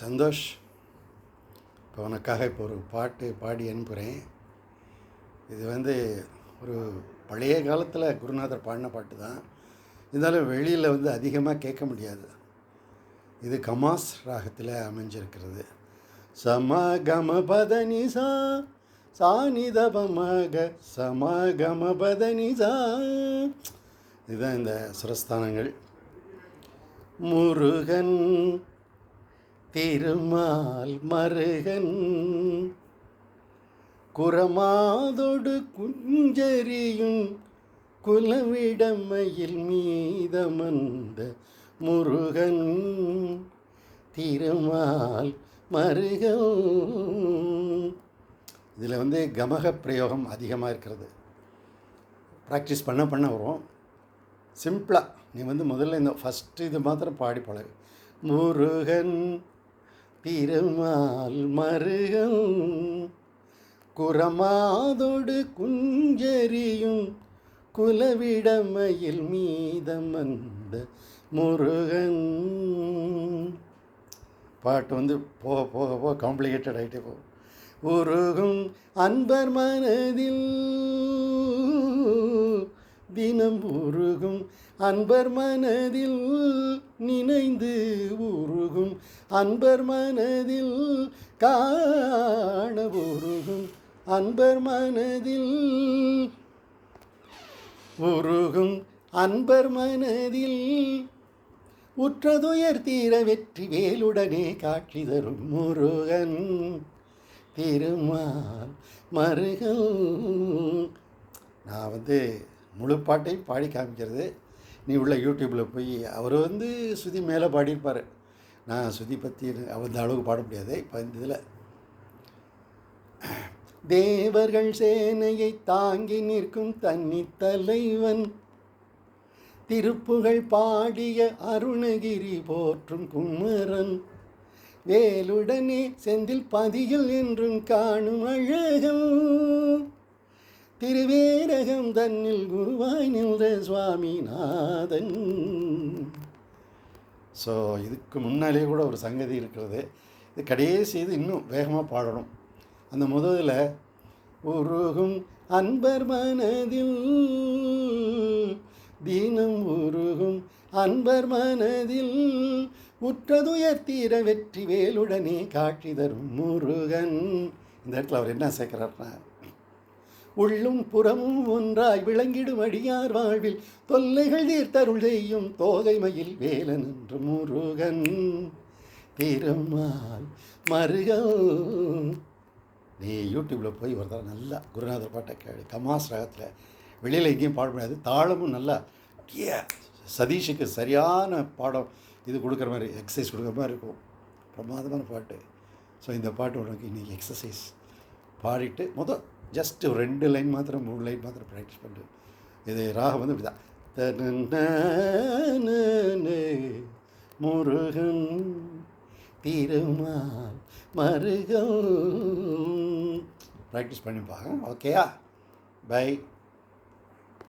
சந்தோஷ் இப்போ உனக்காக இப்போ ஒரு பாட்டு பாடி அனுப்புகிறேன் இது வந்து ஒரு பழைய காலத்தில் குருநாதர் பாடின பாட்டு தான் இருந்தாலும் வெளியில் வந்து அதிகமாக கேட்க முடியாது. இது கமாஸ் ராகத்தில் அமைஞ்சிருக்கிறது. சம கம பதனி சா சானிதபமக சம கம பதனி சா இதுதான் இந்த சுரஸ்தானங்கள். முருகன் திருமால் மருகன். குரமாதொடு குஞ்சரியும் குலவிடமையில் மீதமந்த முருகன். திருமால் மருகன். இதில் வந்து கமக பிரயோகம் அதிகமாக இருக்கிறது. ப்ராக்டிஸ் பண்ண பண்ண வரும். சிம்பிளாக நீ வந்து முதல்ல இந்த ஃபஸ்ட்டு இது மாத்திரம் பாடி பழகு. முருகன். திருமால் மருகன் குரமாதோடு குஞ்சரியும் குலவிடமையில் மீதம் வந்த முருகன். பாட்டு வந்து போக போக போக காம்ப்ளிகேட்டட் ஆகிட்டே போகும் உருகும் அன்பர் மனதில் தினம் உருகும் அன்பர் மனதில் நினைந்து உருகும் அன்பர் மனதில் காண உருகும் அன்பர் மனதில் உருகும் அன்பர் மனதில் உற்றதுயர் தீர வெற்றி வேலுடனே காட்சி தரும் முருகன். திருமால் மருகன். நான் வந்து முழு பாட்டை பாடி காமிக்கிறது. நீ உள்ள யூடியூப்பில் போய் அவர் வந்து சுதி மேலே பாடியிருப்பார். நான் சுதி பற்றி அவர் இந்த அளவுக்கு பாட முடியாது. இப்போ இந்த இதில். தேவர்கள் சேனையை தாங்கி நிற்கும் தன்னி தலைவன். திருப்புகழ் பாடிய அருணகிரி போற்றும் குமரன். வேலுடனே செந்தில் பதியில் என்றும் காணும் அழகம் திருவேரகம் தன்னில் குருவாய் நின்ற சுவாமிநாதன். ஸோ இதுக்கு முன்னாலே கூட ஒரு சங்கதி இருக்கிறது. இது கடைசி இது இன்னும் வேகமாக பாடணும். அந்த முதலில் உருகும் அன்பர் மனதில் தினம் உருகும் அன்பர் மனதில் உற்றதுயர் தீர வெற்றி வேலுடனே காட்சி தரும் முருகன். இந்த இடத்துல அவர் என்ன சேர்க்கிறார்னா உள்ளும் புறமும் ஒன்றாய் விளங்கிடும் அடியார் வாழ்வில் தொல்லைகள் தீர்த்தருள் செய்யும் தோகைமையில் வேலன் என்று முருகன். திருமால் மருகன். நீ யூடியூப்பில் போய் ஒரு தடவை நல்லா குருநாதர் பாட்டை கேளு. கமாஸ் ராகத்தில் வெளியில் எங்கேயும் பாட முடியாது. தாளமும் நல்லா அப்படியே சதீஷுக்கு சரியான பாடம் இது கொடுக்குற மாதிரி எக்ஸசைஸ் கொடுக்குற மாதிரி இருக்கும். பிரமாதமான பாட்டு. ஸோ இந்த பாட்டு உனக்கு இன்றைக்கி எக்ஸசைஸ் பாடிட்டு மொதல் ஜஸ்ட்டு ரெண்டு லைன் மாத்திரம் மூணு லைன் மாத்திரம் ப்ராக்டிஸ் பண்ணு இது ராகம் வந்து இப்படி தான் முருகன் திருமால் மருகம். ப்ராக்டிஸ் பண்ணிப்பாங்க ஓகேயா பை